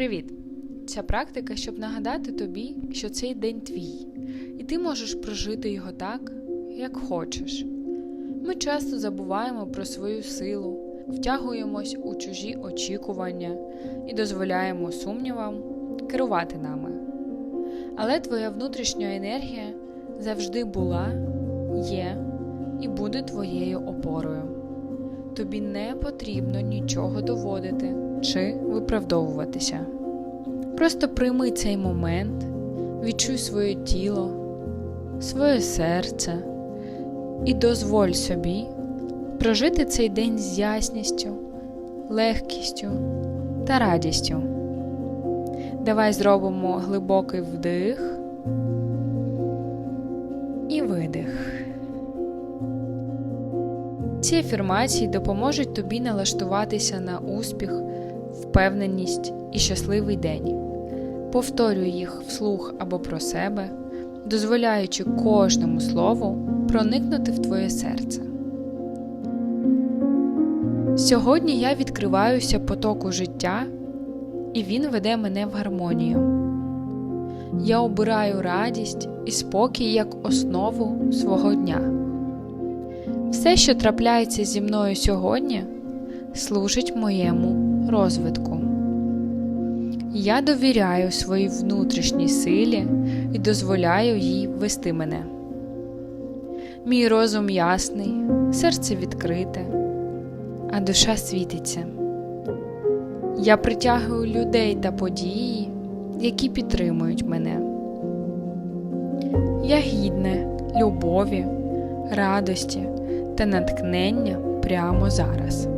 Привіт! Ця практика, щоб нагадати тобі, що цей день твій, і ти можеш прожити його так, як хочеш. Ми часто забуваємо про свою силу, втягуємось у чужі очікування і дозволяємо сумнівам керувати нами. Але твоя внутрішня енергія завжди була, є і буде твоєю опорою. Тобі не потрібно нічого доводити чи виправдовуватися. Просто прийми цей момент, відчуй своє тіло, своє серце і дозволь собі прожити цей день з ясністю, легкістю та радістю. Давай зробимо глибокий вдих і видих. Ці афірмації допоможуть тобі налаштуватися на успіх, впевненість і щасливий день. Повторюй їх вслух або про себе, дозволяючи кожному слову проникнути в твоє серце. Сьогодні я відкриваюся потоку життя, і він веде мене в гармонію. Я обираю радість і спокій як основу свого дня. Все, що трапляється зі мною сьогодні, служить моєму розвитку. Я довіряю своїй внутрішній силі і дозволяю їй вести мене. Мій розум ясний, серце відкрите, а душа світиться. Я притягую людей та події, які підтримують мене. Я гідне любові, радості та натхнення прямо зараз.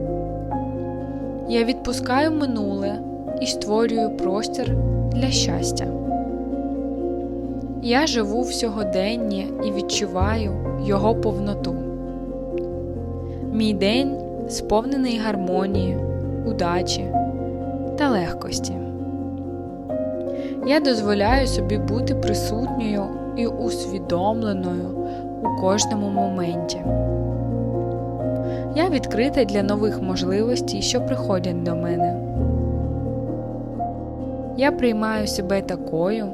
Я відпускаю минуле і створюю простір для щастя. Я живу в сьогоденні і відчуваю його повноту. Мій день сповнений гармонії, удачі та легкості. Я дозволяю собі бути присутньою і усвідомленою у кожному моменті. Я відкрита для нових можливостей, що приходять до мене. Я приймаю себе такою,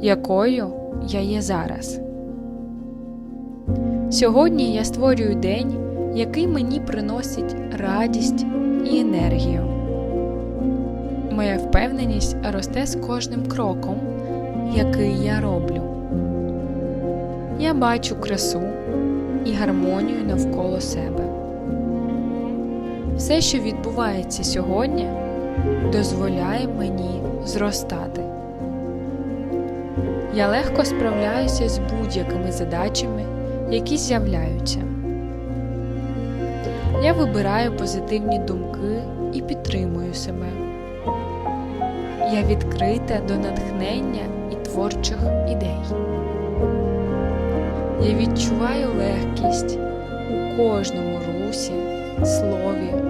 якою я є зараз. Сьогодні я створюю день, який мені приносить радість і енергію. Моя впевненість росте з кожним кроком, який я роблю. Я бачу красу і гармонію навколо себе. Все, що відбувається сьогодні, дозволяє мені зростати. Я легко справляюся з будь-якими задачами, які з'являються. Я вибираю позитивні думки і підтримую себе. Я відкрита до натхнення і творчих ідей. Я відчуваю легкість у кожному русі, слові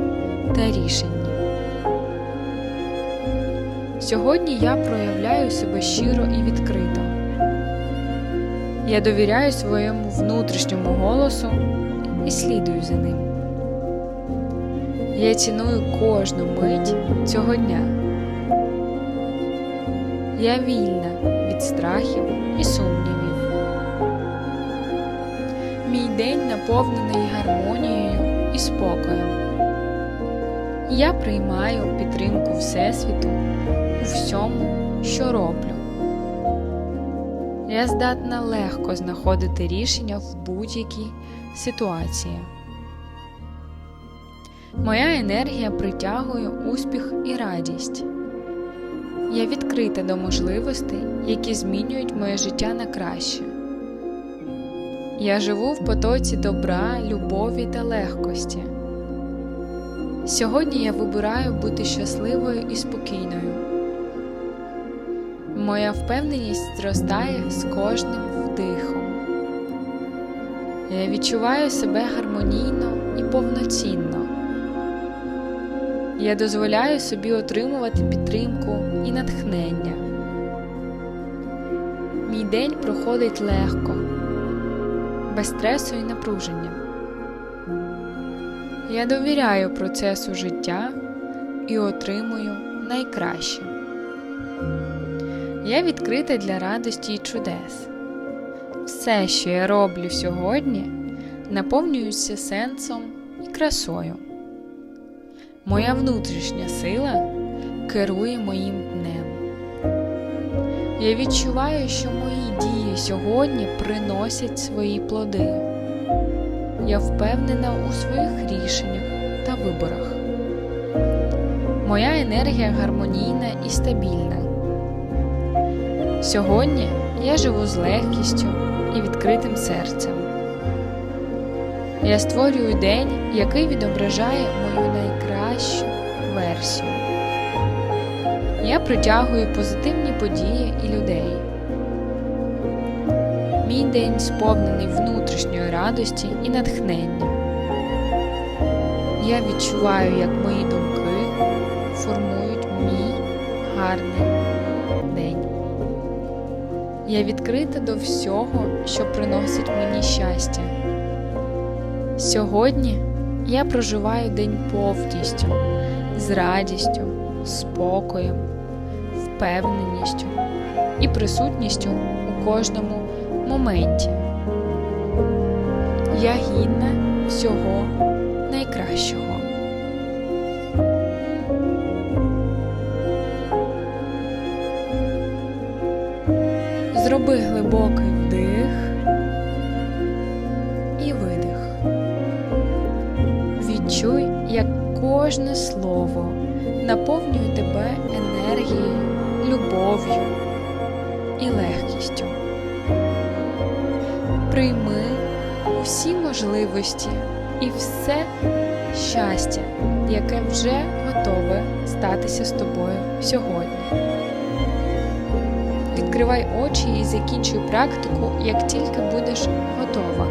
та рішенні. Сьогодні я проявляю себе щиро і відкрито. Я довіряю своєму внутрішньому голосу і слідую за ним. Я ціную кожну мить цього дня. Я вільна від страхів і сумнівів. Мій день наповнений гармонією і спокоєм. Я приймаю підтримку Всесвіту у всьому, що роблю. Я здатна легко знаходити рішення в будь-якій ситуації. Моя енергія притягує успіх і радість. Я відкрита до можливостей, які змінюють моє життя на краще. Я живу в потоці добра, любові та легкості. Сьогодні я вибираю бути щасливою і спокійною. Моя впевненість зростає з кожним вдихом. Я відчуваю себе гармонійно і повноцінно. Я дозволяю собі отримувати підтримку і натхнення. Мій день проходить легко, без стресу і напруження. Я довіряю процесу життя і отримую найкраще. Я відкрита для радості і чудес. Все, що я роблю сьогодні, наповнюється сенсом і красою. Моя внутрішня сила керує моїм днем. Я відчуваю, що мої дії сьогодні приносять свої плоди. Я впевнена у своїх рішеннях та виборах. Моя енергія гармонійна і стабільна. Сьогодні я живу з легкістю і відкритим серцем. Я створюю день, який відображає мою найкращу версію. Я притягую позитивні події і людей. Мій день сповнений внутрішньої радості і натхнення. Я відчуваю, як мої думки формують мій гарний день. Я відкрита до всього, що приносить мені щастя. Сьогодні я проживаю день повністю, з радістю, спокоєм, впевненістю і присутністю у кожному моменті. Я гідна всього найкращого. Зроби глибокий вдих і видих. Відчуй, як кожне слово наповнює тебе енергією, любов'ю і легкістю. Усі можливості і все щастя, яке вже готове статися з тобою сьогодні. Відкривай очі і закінчуй практику, як тільки будеш готова.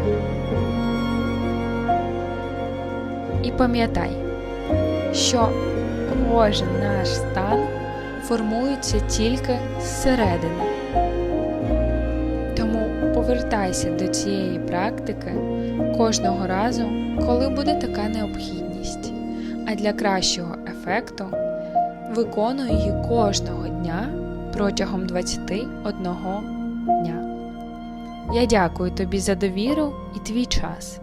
І пам'ятай, що кожен наш стан формується тільки зсередини. Повертайся до цієї практики кожного разу, коли буде така необхідність. А для кращого ефекту виконуй її кожного дня протягом 21 дня. Я дякую тобі за довіру і твій час.